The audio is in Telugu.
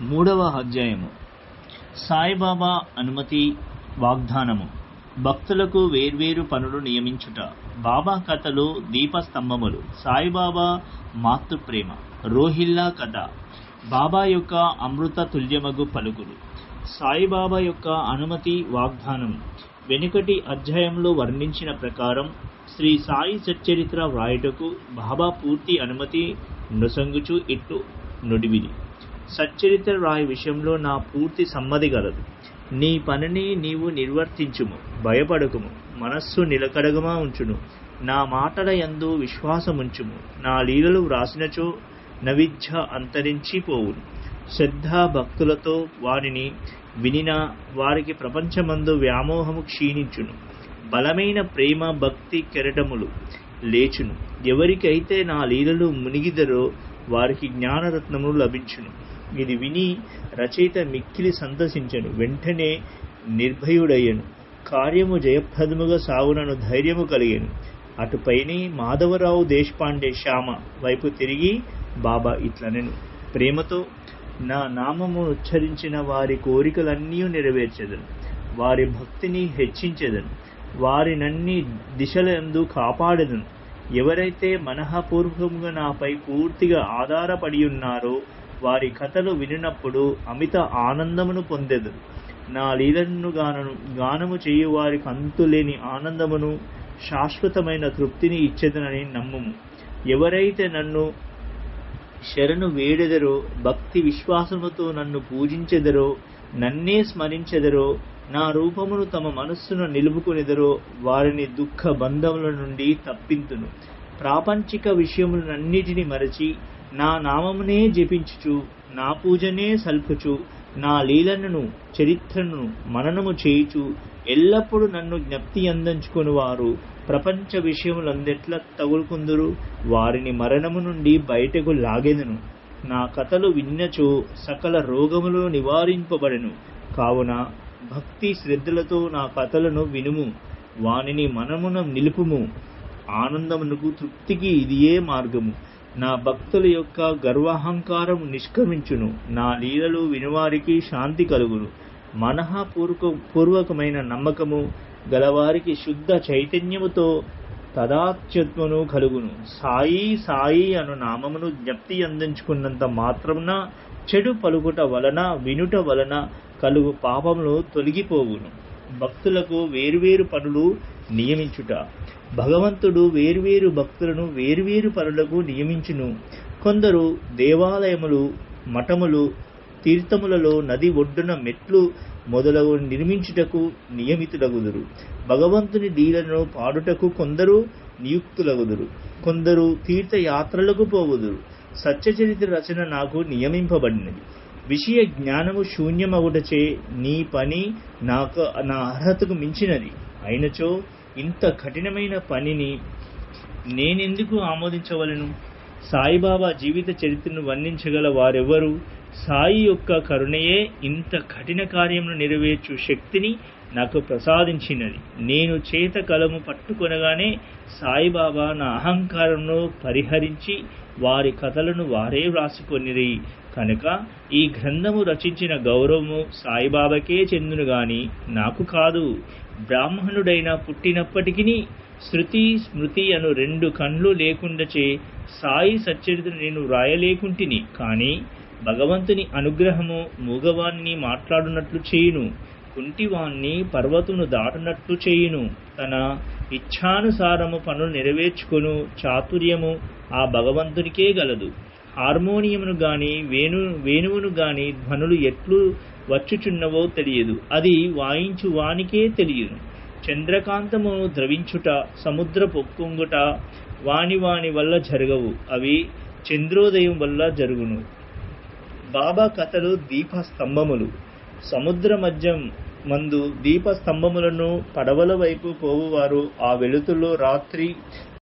మూడవ అధ్యాయము. సాయిబాబా అనుమతి వాగ్దానము. భక్తులకు వేర్వేరు పనులు నియమించుట. బాబా కథలు దీపస్తంభములు సాయిబాబా మాతృప్రేమ రోహిల్లా కథ బాబా యొక్క అమృత తుల్యమగు పలుకులు. సాయిబాబా యొక్క అనుమతి వాగ్దానం. వెనుకటి అధ్యాయంలో వర్ణించిన ప్రకారం శ్రీ సాయి సచ్చరిత్ర వ్రాయుటకు బాబా పూర్తి అనుమతి నొసంగుచు ఇట్లు నుడివిది సచ్చరిత్ర రాయి విషయంలో నా పూర్తి సమ్మతి గలదు నీ పనిని నీవు నిర్వర్తించుము భయపడకుము మనస్సు నిలకడగమా ఉంచును. నా మాటల యందు విశ్వాసముంచుము నా లీలలు వ్రాసినచో నవిద్య అంతరించిపోవును. శ్రద్ధా భక్తులతో వారిని వినినా వారికి ప్రపంచమందు వ్యామోహము క్షీణించును. బలమైన ప్రేమ భక్తి కెరటములు లేచును. ఎవరికైతే నా లీలలు మునిగిదరో వారికి జ్ఞానరత్నములు లభించును. ఇది విని రచయిత మిక్కిలి సంతసించను. వెంటనే నిర్భయుడయ్యను. కార్యము జయప్రదముగా సాగునను ధైర్యము కలిగాను. అటుపైనే మాధవరావు దేశపాండే శ్యామ వైపు తిరిగి బాబా ఇట్లనెను. ప్రేమతో నా నామము ఉచ్చరించిన వారి కోరికలన్నీ నెరవేర్చెదను. వారి భక్తిని హెచ్చించెదను. వారినన్ని దిశలందు కాపాడెదను. ఎవరైతే మనఃపూర్వకంగా నాపై పూర్తిగా ఆధారపడి ఉన్నారో వారి కథలు వినినప్పుడు అమిత ఆనందమును పొందెదరు. నా లీలను గానను గానము చేయు వారికి అంతులేని ఆనందమును శాశ్వతమైన తృప్తిని ఇచ్చేదనని నమ్ముము. ఎవరైతే నన్ను శరణు వేడెదరో భక్తి విశ్వాసముతో నన్ను పూజించెదరో నన్నే స్మరించెదరో నా రూపమును తమ మనస్సును నిలుపుకొనెదరో వారిని దుఃఖ బంధముల నుండి తప్పింతును. ప్రాపంచిక విషయములన్నిటిని మరచి నా నామమునే జపించుచు నా పూజనే సల్పుచు నా లీలలను చరిత్రను మననము చేయుచు ఎల్లప్పుడూ నన్ను జ్ఞప్తి అందించుకుని వారు ప్రపంచ విషయములందెట్ల తగులుకుందురు? వారిని మరణము నుండి బయటకు లాగెదను. నా కథలు విన్నచో సకల రోగములు నివారింపబడెను. కావున భక్తి శ్రద్ధలతో నా కథలను వినుము. వానిని మనమున నిలుపుము. ఆనందమునకు తృప్తికి ఇదియే మార్గము. నా భక్తుల యొక్క గర్వాహంకారం నిష్క్రమించును. నా లీలలు వినువారికి శాంతి కలుగును. మనఃపూర్వక పూర్వకమైన నమ్మకము గలవారికి శుద్ధ చైతన్యముతో తదాత్యత్వను కలుగును. సాయి సాయి అను నామమును జ్ఞప్తి అందించుకున్నంత మాత్రమున చెడు పలుకుట వలన వినుట వలన కలుగు పాపములు తొలగిపోవును. భక్తులకు వేరువేరు పనులు నియమించుట. భగవంతుడు వేర్వేరు భక్తులను వేర్వేరు పనులకు నియమించును. కొందరు దేవాలయములు మఠములు తీర్థములలో నది ఒడ్డున మెట్లు మొదలగు నిర్మించుటకు నియమితులగుదురు. భగవంతుని లీలను పాడుటకు కొందరు నియుక్తులగుదురు. కొందరు తీర్థయాత్రలకు పోవుదురు సత్యచరిత్ర రచన నాకు నియమింపబడినది. విషయ జ్ఞానము శూన్యమగుటచే నీ పని నాకు నా అర్హతకు మించినది. అయినచో ఇంత కఠినమైన పనిని నేనెందుకు ఆమోదించవలను? సాయిబాబా జీవిత చరిత్రను వర్ణించగల వారెవరు సాయి యొక్క కరుణయే ఇంత కఠిన కార్యమును నెరవేర్చు శక్తిని నాకు ప్రసాదించినది. నేను చేత కలము పట్టుకొనగానే సాయిబాబా నా అహంకారంను పరిహరించి వారి కథలను వారే వ్రాసుకొనిరి. కనుక ఈ గ్రంథము రచించిన గౌరవము సాయిబాబాకే చెందును గాని నాకు కాదు. బ్రాహ్మణుడైన పుట్టినప్పటికీ శృతి స్మృతి అను రెండు కండ్లు లేకుండాచే సాయి సచ్చరిత్రను నేను వ్రాయలేకుంటిని. కానీ భగవంతుని అనుగ్రహము మూగవాణ్ణి మాట్లాడునట్లు చేయును. కుంటివాణ్ణి పర్వతును దాటునట్లు చేయును. తన ఇచ్ఛానుసారము పనులు నెరవేర్చుకును. చాతుర్యము ఆ భగవంతునికే గలదు. హార్మోనియమును గాని వేణు వేణువును గాని ధ్వనులు ఎట్లు వచ్చుచున్నవో తెలియదు. అది వాయించు వానికే తెలియదు. చంద్రకాంతము ద్రవించుట సముద్ర పొక్కుంగుట వాని వాని వల్ల జరగవు. అవి చంద్రోదయం వల్ల జరుగును. బాబా కథలు దీపస్తంభములు. సముద్ర మధ్యం మందు దీపస్తంభములను పడవల వైపు పోవువారు. ఆ వెలుతుల్లో రాత్రి